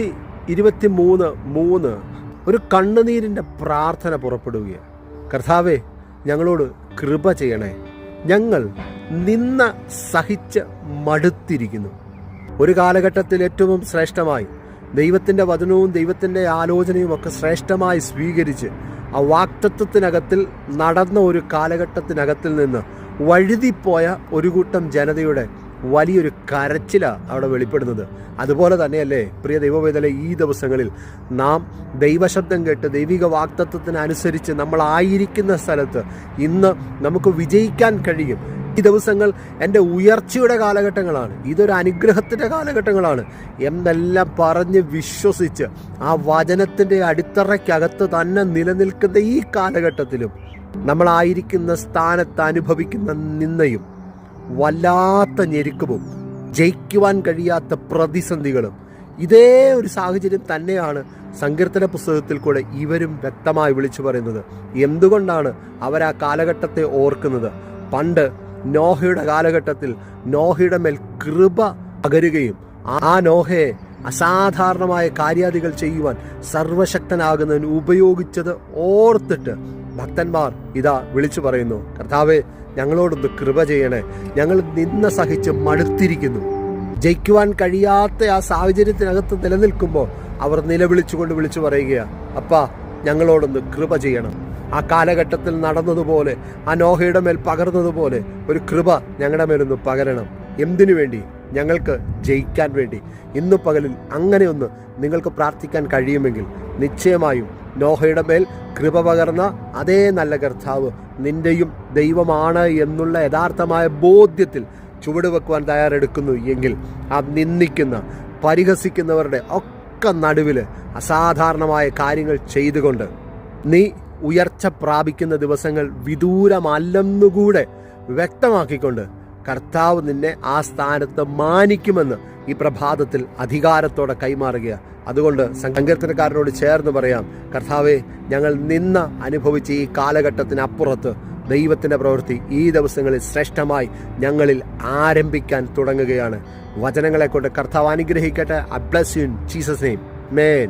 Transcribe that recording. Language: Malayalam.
നൂറ്റി ഇരുപത്തി മൂന്ന് മൂന്ന് ഒരു കണ്ണുനീരിന്റെ പ്രാർത്ഥന പുറപ്പെടുകയാണ്. കർത്താവെ ഞങ്ങളോട് കൃപ ചെയ്യണേ. ഞങ്ങൾ നിന്ന സഹിച്ച് മടുത്തിരിക്കുന്നു. ഒരു കാലഘട്ടത്തിൽ ഏറ്റവും ശ്രേഷ്ഠമായി ദൈവത്തിന്റെ വചനവും ദൈവത്തിന്റെ ആലോചനയും ഒക്കെ ശ്രേഷ്ഠമായി സ്വീകരിച്ച് ആ വാക്തത്വത്തിനകത്തിൽ നടന്ന ഒരു കാലഘട്ടത്തിനകത്തിൽ നിന്ന് വഴുതിപ്പോയ ഒരു കൂട്ടം ജനതയുടെ വലിയൊരു കരച്ചിലാണ് അവിടെ വെളിപ്പെടുന്നത്. അതുപോലെ തന്നെയല്ലേ പ്രിയ ദൈവവേദന ഈ ദിവസങ്ങളിൽ നാം ദൈവശബ്ദം കേട്ട് ദൈവിക വാക്തത്വത്തിനനുസരിച്ച് നമ്മളായിരിക്കുന്ന സ്ഥലത്ത് ഇന്ന് നമുക്ക് വിജയിക്കാൻ കഴിയും. ഈ ദിവസങ്ങൾ എന്റെ ഉയർച്ചയുടെ കാലഘട്ടങ്ങളാണ്. ഇതൊരു അനുഗ്രഹത്തിന്റെ കാലഘട്ടങ്ങളാണ്. എന്നെല്ലാം പറഞ്ഞ് വിശ്വസിച്ച് ആ വചനത്തിന്റെ അടിത്തറയ്ക്കകത്ത് തന്നെ നിലനിൽക്കുന്ന ഈ കാലഘട്ടത്തിലും നമ്മളായിരിക്കുന്ന സ്ഥാനത്ത് അനുഭവിക്കുന്ന നിന്നയും വല്ലാത്ത ഞെരുക്കവും ജയിക്കുവാൻ കഴിയാത്ത പ്രതിസന്ധികളും. ഇതേ ഒരു സാഹചര്യം തന്നെയാണ് സങ്കീർത്തന പുസ്തകത്തിൽ കൂടെ ഇവരും വ്യക്തമായി വിളിച്ചു പറയുന്നത്. എന്തുകൊണ്ടാണ് അവർ ആ കാലഘട്ടത്തെ ഓർക്കുന്നത്? പണ്ട് നോഹയുടെ കാലഘട്ടത്തിൽ നോഹയുടെ മേൽ കൃപ പകരുകയും ആ നോഹയെ അസാധാരണമായ കാര്യാദികൾ ചെയ്യുവാൻ സർവശക്തനാകുന്നതിന് ഉപയോഗിച്ചത് ഓർത്തിട്ട് ഭക്തന്മാർ ഇതാ വിളിച്ചു പറയുന്നു. കർത്താവെ ഞങ്ങളോടൊന്ന് കൃപ ചെയ്യണേ. ഞങ്ങൾ നിന്ന സഹിച്ച് മടുത്തിരിക്കുന്നു. ജയിക്കുവാൻ കഴിയാത്ത ആ സാഹചര്യത്തിനകത്ത് നിലനിൽക്കുമ്പോൾ അവർ നിലവിളിച്ചുകൊണ്ട് വിളിച്ചു പറയുകയാണ് അപ്പാ ഞങ്ങളോടൊന്ന് കൃപ ചെയ്യണം. ആ കാലഘട്ടത്തിൽ നടന്നതുപോലെ ആ നോഹയുടെ മേൽ പകർന്നതുപോലെ ഒരു കൃപ ഞങ്ങളുടെ മേലൊന്ന് പകരണം. എന്തിനു വേണ്ടി? ഞങ്ങൾക്ക് ജയിക്കാൻ വേണ്ടി. ഇന്നു പകലിൽ അങ്ങനെയൊന്ന് നിങ്ങൾക്ക് പ്രാർത്ഥിക്കാൻ കഴിയുമെങ്കിൽ നിശ്ചയമായും നോഹയുടെ മേൽ കൃപ പകർന്ന അതേ നല്ല കർത്താവ് നിന്റെയും ദൈവമാണ് എന്നുള്ള യഥാർത്ഥമായ ബോധ്യത്തിൽ ചുവടുവെക്കുവാൻ തയ്യാറെടുക്കുന്നു. എങ്കിൽ ആ നിന്ദിക്കുന്ന പരിഹസിക്കുന്നവരുടെ ഒക്കെ നടുവിൽ അസാധാരണമായ കാര്യങ്ങൾ ചെയ്തുകൊണ്ട് നീ ഉയർച്ച പ്രാപിക്കുന്ന ദിവസങ്ങൾ വിദൂരമല്ലെന്നുകൂടെ വ്യക്തമാക്കിക്കൊണ്ട് കർത്താവ് നിന്നെ ആ സ്ഥാനത്ത് മാനിക്കുമെന്ന് ഈ പ്രഭാതത്തിൽ അധികാരത്തോടെ കൈമാറുക അതുകൊണ്ട് സങ്കീർത്തനക്കാരനോട് ചേർന്ന് പറയാം കർത്താവെ ഞങ്ങൾ നിന്ന് അനുഭവിച്ച ഈ കാലഘട്ടത്തിനപ്പുറത്ത് ദൈവത്തിന്റെ പ്രവൃത്തി ഈ ദിവസങ്ങളിൽ ശ്രേഷ്ഠമായി ഞങ്ങളിൽ ആരംഭിക്കാൻ തുടങ്ങുകയാണ്. വചനങ്ങളെക്കൊണ്ട് കർത്താവ് അനുഗ്രഹിക്കട്ടെ. അബ്ലസ് bless you in Jesus name amen